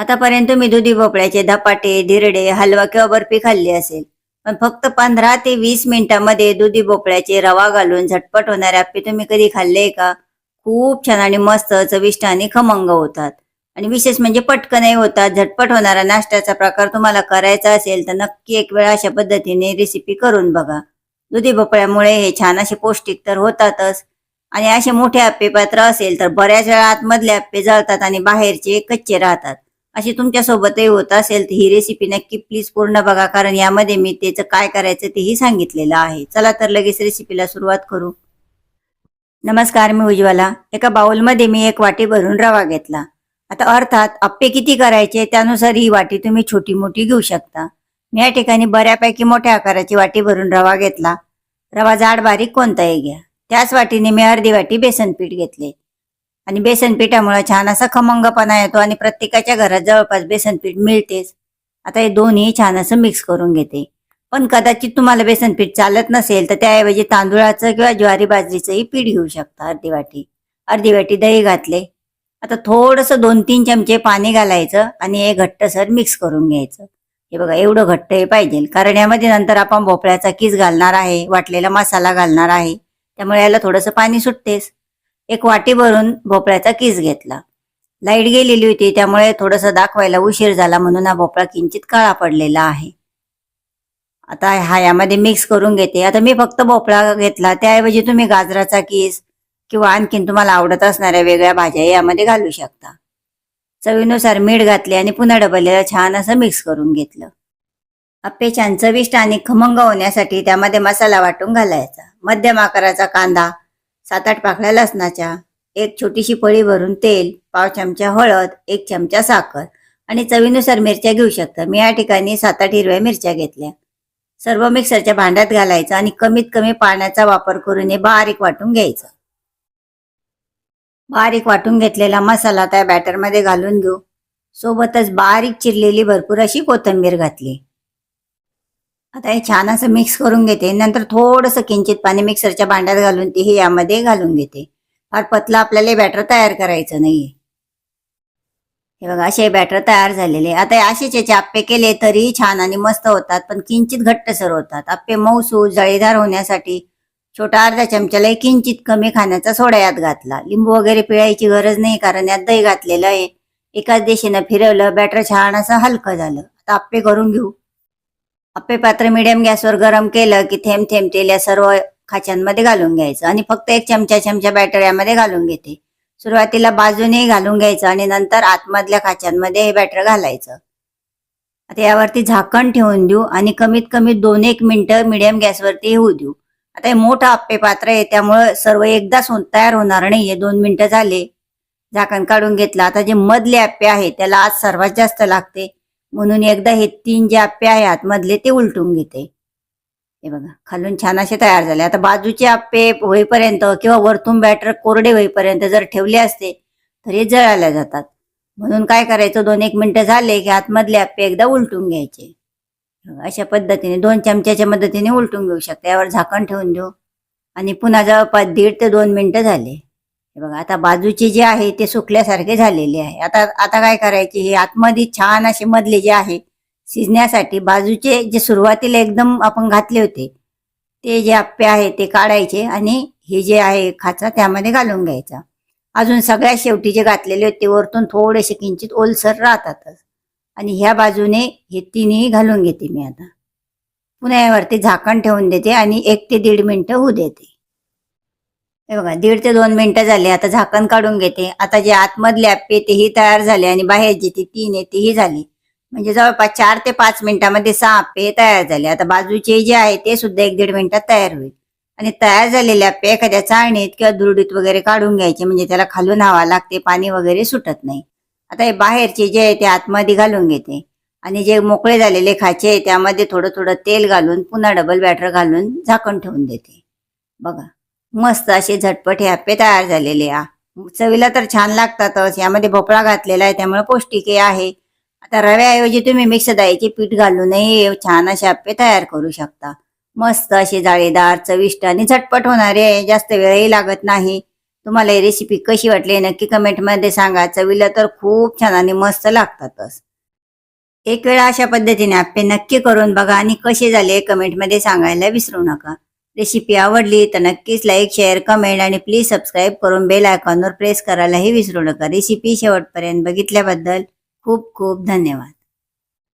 आतापर्यंत तुम्ही दुधी भोपळ्याचे धपाटे धिरडे हलवा किंवा बर्फी खाल्ली असेल. पण फक्त पंधरा ते वीस मिनिटांमध्ये दुधी भोपळ्याचे रवा घालून झटपट होणारे आप्पे तुम्ही कधी खाल्ले का? खूप छान आणि मस्त चविष्ट आणि खमंग होतात. आणि विशेष म्हणजे पटकनही होतात. झटपट होणारा नाश्त्याचा प्रकार तुम्हाला करायचा असेल तर नक्की एक वेळा अशा पद्धतीने रेसिपी करून बघा. दुधी भोपळ्यामुळे हे छान असे पौष्टिक तर होतातच. आणि असे मोठे आप्पे पात्र असेल तर बऱ्याच वेळा आतमधले आप्पे जळतात आणि बाहेरचे कच्चे राहतात. अशी तुमच्या सोबतही होत असेल तर ही रेसिपी नक्की प्लीज पूर्ण बघा. कारण यामध्ये मी त्याचं काय करायचं तेही सांगितलेलं आहे. चला तर लगेच रेसिपीला सुरुवात करू. नमस्कार मी उज्ज्वला. एका बाउलमध्ये मी एक वाटी भरून रवा घेतला. आता अर्थात आप्पे किती करायचे त्यानुसार ही वाटी तुम्ही छोटी मोठी घेऊ शकता. मी या ठिकाणी बऱ्यापैकी मोठ्या आकाराची वाटी भरून रवा घेतला. रवा जाड बारीक कोणताही घ्या. त्याच वाटीने मी अर्धी वाटी बेसन पीठ घेतले. आणि बेसन पिठामुळे छान असा खमंगपणा येतो आणि प्रत्येकाच्या घरात जवळपास बेसन पीठ मिळतेच. आता हे दोन्ही छान असं मिक्स करून घेते. पण कदाचित तुम्हाला बेसन पीठ चालत नसेल तर त्याऐवजी तांदुळाचं किंवा ज्वारी बाजरीचंही पीठ घेऊ शकता अर्धी वाटी. अर्धी वाटी दही घातले. आता थोडंसं दोन तीन चमचे पाणी घालायचं आणि हे घट्टसर मिक्स करून घ्यायचं. हे बघा एवढं घट्ट हे पाहिजे. कारण यामध्ये नंतर आपण भोपळ्याचा किस घालणार आहे वाटलेला मसाला घालणार आहे. त्यामुळे याला थोडंसं पाणी सुटतेच. एक वाटी भरून भोपळ्याचा किस घेतला. लाइट गेलेली होती त्यामुळे थोडंसं दाखवायला उशीर झाला म्हणून हा भोपळा किंचित काळा पडलेला आहे. आता हा यामध्ये मिक्स करून घेते. आता मी फक्त भोपळा घेतला त्याऐवजी तुम्ही गाजराचा किस किंवा आणखीन तुम्हाला आवडत असणाऱ्या वेगळ्या भाज्या यामध्ये घालू शकता. चवीनुसार मीठ घातले आणि पुन्हा डबल छान असं मिक्स करून घेतलं. अप्पे छान चविष्ट आणि खमंग होण्यासाठी त्यामध्ये मसाला वाटून घालायचा. मध्यम आकाराचा कांदा सात आठ पाकळ्या लसणाच्या एक छोटीशी पळी भरून तेल पाव चमचा हळद एक चमचा साखर आणि चवीनुसार मिरच्या घेऊ शकता. मी या ठिकाणी सात आठ हिरव्या मिरच्या घेतल्या. सर्व मिक्सरच्या भांड्यात घालायचं आणि कमीत कमी पाण्याचा वापर करून हे बारीक वाटून घ्यायचं. बारीक वाटून घेतलेला मसाला त्या बॅटरमध्ये घालून घेऊ. सोबतच बारीक चिरलेली भरपूर अशी कोथिंबीर घातली. आता हे छान असं मिक्स करून घेते. नंतर थोडंसं किंचित पाणी मिक्सरच्या भांड्यात घालून तेही यामध्ये घालून घेते. फार पतला आपल्याला बॅटर तयार करायचं नाहीये. हे बघा असे बॅटर तयार झालेले. आता हे असेच याचे आप्पे केले तरीही छान आणि मस्त होतात पण किंचित घट्टसर होतात. आप्पे मऊसू जळीदार होण्यासाठी छोटा अर्धा चमच्याला किंचित कमी खाण्याचा सोडा यात घातला. लिंबू वगैरे पिळायची गरज नाही कारण यात दही घातलेलं आहे. एकाच दिशेनं फिरवलं बॅटर छान असं हलकं झालं. आता आप्पे करून घेऊ. आप्पे पात्र मिडियम गॅसवर गरम केलं की थेंब थेंब तेल या सर्व खाच्यांमध्ये घालून घ्यायचं. आणि फक्त एक चमचा चमचा बॅटर यामध्ये घालून घेते. सुरुवातीला बाजूने घालून घ्यायचं आणि नंतर आतमधल्या खाच्यांमध्ये हे बॅटर घालायचं. आता यावरती झाकण ठेवून देऊ आणि कमीत कमी दोन एक मिनिटं मिडियम गॅसवरती होऊ देऊ. आता हे मोठं आप्पे पात्र आहे त्यामुळं सर्व एकदाच होऊन तयार होणार नाहीये दोन मिनिटं झाले. झाकण काढून घेतलं. आता जे मधले आप्पे आहे त्याला आज सर्वात जास्त लागते. म्हणून एकदा हे तीन जे आप्पे आहे आतमधले ते उलटून घेते. हे बघा खालून छान असे तयार झाले. आता बाजूचे आप्पे होईपर्यंत किंवा वरतून बॅटर कोरडे होईपर्यंत जर ठेवले असते तर हे जळाल्या जातात. म्हणून काय करायचं दोन एक मिनिटं झाले की आतमधले आप्पे एकदा उलटून घ्यायचे. अशा पद्धतीने दोन चमच्याच्या मदतीने उलटून घेऊ शकता. यावर झाकण ठेवून देऊ. आणि पुन्हा जवळपास दीड ते दोन मिनिटं झाले. हे बघा आता बाजूचे जे आहे ते सुकल्यासारखे झालेले आहे. आता आता काय करायचे? हे आतमध्ये छान असे मधले जे आहे शिजण्यासाठी बाजूचे जे सुरुवातीला एकदम आपण घातले होते ते जे आप्पे आहे ते काढायचे आणि हे जे आहे खाचा त्यामध्ये घालून घ्यायचा. अजून सगळ्या शेवटी जे घातलेले होते वरतून थोडेसे किंचित ओलसर राहतातच. आणि ह्या बाजूने हे तिन्ही घालून घेते मी आता. पुन्हा यावरती झाकण ठेवून देते आणि एक ते दीड मिनटं होऊ देते. हे बघा दीड ते दोन मिनिटं झाले आता झाकण काढून घेते. आता जे आतमधले आप्पे तेही तयार झाले आणि बाहेरची ती तीन आहे तीही झाली. म्हणजे जवळपास चार ते पाच मिनिटामध्ये सहा आप्पे तयार झाले. आता बाजूचे जे आहे ते सुद्धा एक दीड मिनिटात तयार होईल. आणि तयार झालेले आप्पे एखाद्या चाळणीत किंवा दुरडीत वगैरे काढून घ्यायचे म्हणजे त्याला खालून हवा लागते पाणी वगैरे सुटत नाही. आता हे बाहेरचे जे आहे ते आतमध्ये घालून घेते. आणि जे मोकळे झालेले खाचे आहे त्यामध्ये थोडं थोडं तेल घालून पुन्हा डबल बॅटर घालून झाकण ठेवून देते. बघा. मस्त असे झटपट हे आप्पे तयार झालेले आ. चवीला तर छान लागतातच. यामध्ये भोपळा घातलेला आहे त्यामुळे पौष्टिकही आहे. आता रव्याऐवजी तुम्ही मिक्स डाळीचे पीठ घालूनही छान असे आप्पे तयार करू शकता. मस्त असे जाळीदार चविष्ट आणि झटपट होणारे आहे जास्त वेळही लागत नाही. तुम्हाला ही रेसिपी कशी वाटली नक्की कमेंटमध्ये सांगा. चवीला तर खूप छान आणि मस्त लागतातच. एक वेळा अशा पद्धतीने आप्पे नक्की करून बघा आणि कसे झाले कमेंटमध्ये सांगायला विसरू नका. रेसिपी आवडली तर नक्कीच लाईक शेअर कमेंट आणि प्लीज सबस्क्राईब करून बेल आयकॉनवर प्रेस करायलाही विसरू नका. रेसिपी शेवटपर्यंत बघितल्याबद्दल खूप खूप धन्यवाद.